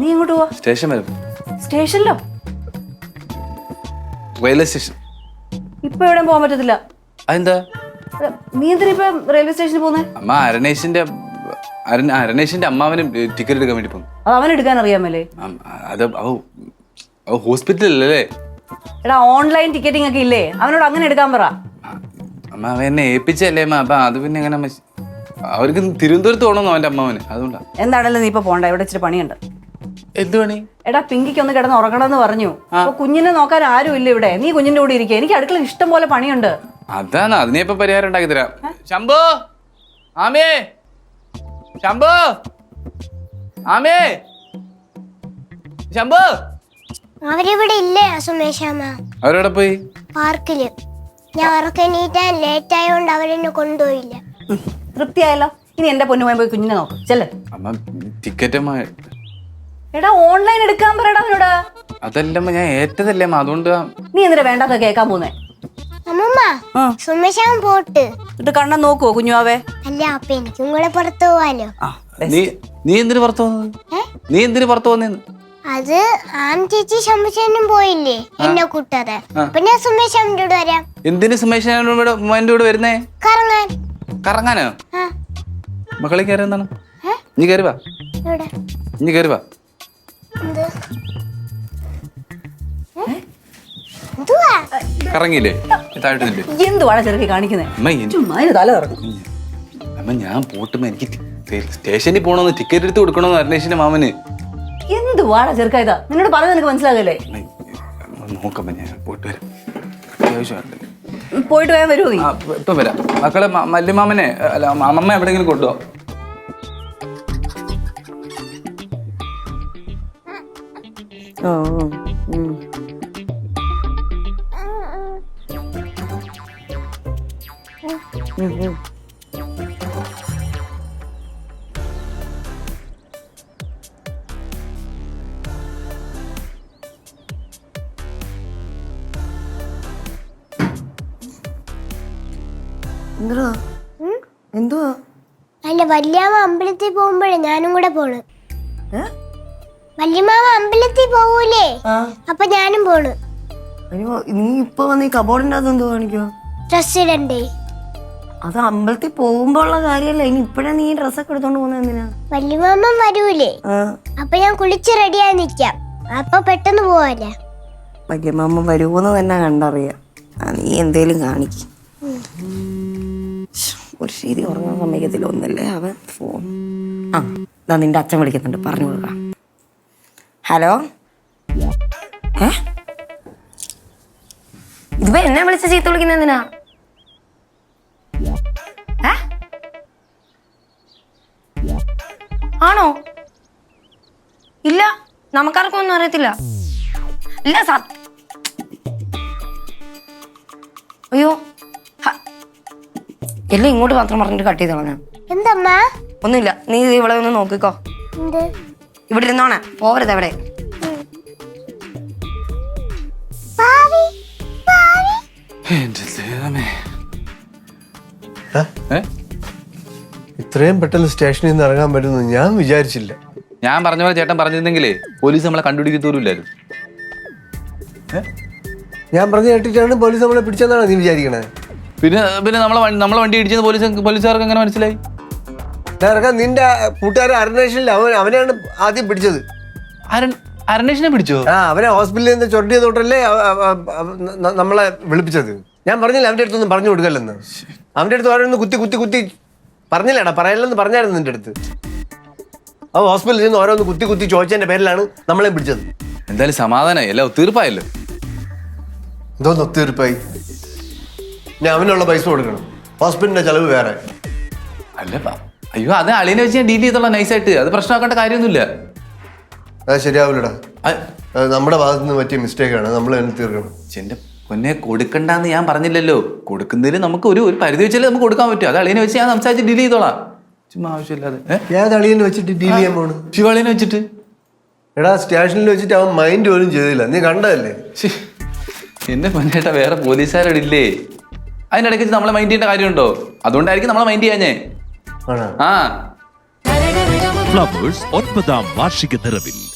നീ എങ്ങോട്ട് പോവാ? സ്റ്റേഷൻ വരും. സ്റ്റേഷനിലോ? Railway station. ഇപ്പൊ എവിടെയും പോകാൻ പറ്റത്തില്ല. അതെന്താ? നീ എന്തിനാ ഇപ്പൊ റെയിൽവേ സ്റ്റേഷനിൽ പോകുന്നേ? അമ്മ അരണേഷിന്റെ അരണേഷിന്റെ അമ്മാവന് ടിക്കറ്റ് എടുക്കാൻ വേണ്ടി പോകും അത് അവൻ എടുക്കാൻ അറിയാമല്ലേ? അത് ഹോസ്പിറ്റലല്ലേ എടാ ഓൺലൈൻ ടിക്കറ്റിംഗ് ഒക്കെ ഇല്ലേ? അവനോട് അങ്ങനെ എടുക്കാൻ പറ. അമ്മ അവ എന്നെ ഏൽപ്പിച്ചല്ലേ അമ്മ. അപ്പൊ അത് പിന്നെ എങ്ങനെ അവർക്ക് തിരുവനന്തപുരത്ത് പോകണമെന്നോ അവന്റെ അമ്മാവന്. അതുകൊണ്ടാ. എന്താണല്ലോ നീ ഇപ്പൊ പോണ്ട? ഇവിടെ ഇച്ചിരി പണിയുണ്ട്. എന്ത് പണി? എടാ പിങ്കിക്ക് ഒന്ന് കിടന്ന് ഉറങ്ങണമെന്ന് പറഞ്ഞു. അപ്പൊ കുഞ്ഞിനെ നോക്കാൻ ആരും ഇല്ല ഇവിടെ. നീ കുഞ്ഞിന്റെ കൂടെ ഇരിക്കുക എനിക്ക് അടുക്കള ഇഷ്ടം പോലെ പണിയുണ്ട്. അതാണ്. അതിനെ ഇപ്പൊ പരിഹാരം ഉണ്ടാക്കി തരാം. ശംഭു! ആമേ! ശംഭു! ആമേ! ശംഭു! അവരിവിടെ ഇല്ലേ അസുമേശാമ അവരവിടെ പോയി? പാർക്കിൽ. ഞാൻ ഉറക്കണീറ്റാൻ ലേറ്റ് ആയതുകൊണ്ട് അവരെന്നെ കൊണ്ടുപോയില്ല. തൃപ്തിയായല്ലോ. ഇനി എന്റെ പൊന്നുമായി പോയി കുഞ്ഞിനെ നോക്ക്. ചെല്ലേ. അമ്മ ടിക്കറ്റ് അമ്മ എടാ ഓൺലൈൻ എടുക്കാൻ പറയടാ അവനോട്. അതെല്ലാം ഞാൻ ഏറ്റതല്ലേ അതുകൊണ്ട് നീ എന്തിനാ വേണ്ടാത്ത കേക്കാൻ പോന്നെ അമ്മമ്മ പോട്ട്. എന്നിട്ട് കണ്ണൻ നോക്കുവോ കുഞ്ഞുവാവേ? അല്ല അപ്പൊ എനിക്കും കൂടെ പുറത്തു പോവാലോ. നീ നീ എന്തിനു പുറത്തു പോകുന്നത് നീ എന്തിനു പുറത്തു പോകുന്നേന്ന് അത് ആം ചേച്ചി ശമ്പച്ചേനും പോയില്ലേ എന്നെ കൂട്ടാതെ. അപ്പൊ ഞാൻ സുമേഷാമ്മന്റെ കൂടെ വരാം. എന്തിനു സുമേഷ് ഇവിടെ മോന്റെ കൂടെ വരുന്നേ? കറങ്ങാൻ. കറങ്ങാനോ? മക്കളെ കയറി എന്താണ് നീ കയറി വാ. ഇവിടെ നീ കയറി വാ. കറങ്ങിയില്ലേ? ചെറുക്കി ചുമ്മാ തല അമ്മ ഞാൻ പോട്ടുമ്പോ എനിക്ക് സ്റ്റേഷനിൽ പോകണമെന്ന് ടിക്കറ്റ് എടുത്ത് കൊടുക്കണോന്ന് അരുണേഷിന്റെ മാമന്. എന്തുവാടാ ചെറുക്ക ഇതാ നിന്നോട് പറഞ്ഞു നിനക്ക് മനസ്സിലാകല്ലേ? നോക്കമ്മ ഞാൻ പോയിട്ട് വരാം. അത്യാവശ്യമുണ്ട് പോയിട്ട് വരാൻ വരുമോ നീ? ഇപ്പൊ- വരാം. മക്കളെ മല്ലിമാമനെ അല്ല അമ്മമ്മ എവിടെയെങ്കിലും കൊണ്ടോ ഓ എന്തുവാ എന്തുവാ അല്ല വല്യമ്മ അമ്പലത്തിൽ പോകുമ്പോഴേ ഞാനും കൂടെ പോണ്? വല്യമാമ അമ്പലത്തിൽ പോവൂലേ? അപ്പൊ ഞാനും പോണ്. നീ ഇപ്പൊ വന്ന് ഈ കബോർഡിന്റെ അത് എന്തോ കാണിക്കോ ഡ്രസ് ഇടണ്ടേ അത് അമ്പലത്തിൽ പോകുമ്പോ ഉള്ള കാര്യമല്ല ഇനി ഇപ്പഴാ നീ ഡ്രസ്സൊക്കെ എടുത്തോണ്ട് പോകുന്ന എന്തിനാ? വല്യമാമൻ വരൂലേ? ആ. അപ്പൊ ഞാൻ കുളിച്ച് റെഡിയായി നിക്കാം. അപ്പൊ പെട്ടെന്ന് പോവാല്ലേ? വല്യമ്മ വരുമോന്ന് തന്നെ കണ്ടറിയാം. ആ നീ എന്തേലും കാണിക്കും. ഒരു ശരി ഉറങ്ങാൻ സമ്മതിക്കത്തില്ല. ഒന്നല്ലേ അവൻ? ഫോൺ. ആ ഇതാ നിന്റെ അച്ഛൻ വിളിക്കുന്നുണ്ട്. പറഞ്ഞു കൊടുക്കാം. ഹലോ? ഏ? ഇതിപ്പോ എന്നെ വിളിച്ച ചീത്ത വിളിക്കുന്ന എന്തിനാ? ആണോ? ഇല്ല നമുക്കാർക്കും ഒന്നും അറിയത്തില്ല. ഇല്ല സ അയ്യോ. എല്ലാം ഇങ്ങോട്ട് മാത്രം പറഞ്ഞിട്ട് കട്ട് ചെയ്ത് എന്താ എന്തമ്മ? ഒന്നുമില്ല നീ ഇവിടെ ഒന്ന് നോക്കിക്കോ. ഇവിടെ ഇരുന്നോണേ പോവരുത് ഭാവി എന്റെ ദൈവമേ? ഇത്രയും പെട്ടെന്ന് സ്റ്റേഷനിൽ നിന്ന് ഇറങ്ങാൻ പറ്റുന്നു ഞാൻ വിചാരിച്ചില്ല. ഞാൻ പറഞ്ഞ പോലെ ചേട്ടൻ പറഞ്ഞിരുന്നെങ്കിലേ പോലീസ് നമ്മളെ കണ്ടുപിടിക്കത്തോരില്ലായിരുന്നു ഞാൻ പറഞ്ഞു കേട്ടിട്ടാണ് പോലീസ് നമ്മളെ പിടിച്ചെന്നാണ് നീ വിചാരിക്കണേ. പിന്നെ പിന്നെ നമ്മളെ വണ്ടി- നമ്മളെ വണ്ടി ഇടിച്ചത് പോലീസ് പോലീസുകാർക്ക് എങ്ങനെ മനസ്സിലായി? ഇറങ്ങാൻ നിന്റെ കൂട്ടുകാരൻ അരുണേഷനില്ല അവൻ അവനെയാണ് ആദ്യം പിടിച്ചത്. അരുൺ അരുണേഷിനെ പിടിച്ചോ? ആ അവനെ ഹോസ്പിറ്റലിൽ നിന്ന് ചൊട്ടിയ തൊട്ടല്ലേ അവ- അവ- അവ- ന- നമ്മളെ വിളിപ്പിച്ചത്. ഞാൻ പറഞ്ഞില്ല അവന്റെ അടുത്തൊന്നും പറഞ്ഞു കൊടുക്കല്ലെന്ന്? അവന്റെ അടുത്ത് ഓരോന്ന് കുത്തി കുത്തി കുത്തി പറഞ്ഞില്ലടാ? പറയല്ലെന്ന് പറഞ്ഞായിരുന്നു നിന്റെ അടുത്ത്. അവ ഹോസ്പിറ്റലിൽ നിന്ന് ഓരോന്ന് കുത്തി കുത്തി ചോദിച്ചതിന്റെ പേരിലാണ് നമ്മളെ പിടിച്ചത്. എന്തായാലും സമാധാനമായി അല്ല ഒത്തീർപ്പായല്ലോ എന്തോന്ന് ഒത്തീർപ്പായി ഞാൻ അവനുള്ള പൈസ കൊടുക്കണം. ഹോസ്പിറ്റലിന്റെ ചെലവ് വേറെ. അല്ല അയ്യോ അത് അളിയനെ വെച്ച് ഞാൻ ഡീൽ ചെയ്തോളാം നൈസായിട്ട് അത് പ്രശ്നമാക്കേണ്ട കാര്യമൊന്നുമില്ല. അത് ശരിയാവില്ലടാ. അത് നമ്മുടെ ഭാഗത്ത് നിന്ന് പറ്റിയ മിസ്റ്റേക്കാണ് നമ്മൾ തന്നെ തീർക്കണം. എന്റെ പൊന്നെ കൊടുക്കണ്ടെന്ന് ഞാൻ പറഞ്ഞില്ലല്ലോ. കൊടുക്കുന്നതിൽ നമുക്ക് ഒരു ഒരു പരിധി വെച്ചാലേ നമുക്ക് കൊടുക്കാൻ പറ്റും. അത് അളിയനെ വെച്ച് ഞാൻ സംസാരിച്ച് ഡീൽ ചെയ്തോളാം. ചുമ്മാ ആവശ്യമില്ലാതെ. ഏത് അളിയനെ വെച്ചിട്ട് ഡീൽ ചെയ്യാൻ പോണു ശിവാളിനെ വെച്ചിട്ട്. എടാ സ്റ്റേഷനിൽ വെച്ചിട്ട് അവൻ മൈൻഡ് പോലും ചെയ്തില്ല. നീ കണ്ടതല്ലേ? എന്നെ എന്റെ പൊന്നേട്ടാ വേറെ പോലീസുകാരോട് ഇല്ലേ അതിനിടയ്ക്ക് നമ്മളെ മൈൻഡ് ചെയ്യേണ്ട കാര്യമുണ്ടോ? അതുകൊണ്ടായിരിക്കും നമ്മളെ മൈൻഡ് ചെയ്യാഞ്ഞേ. ആ. ഫ്ലവേഴ്സ് ഒൻപതാം വാർഷിക നിറവിൽ.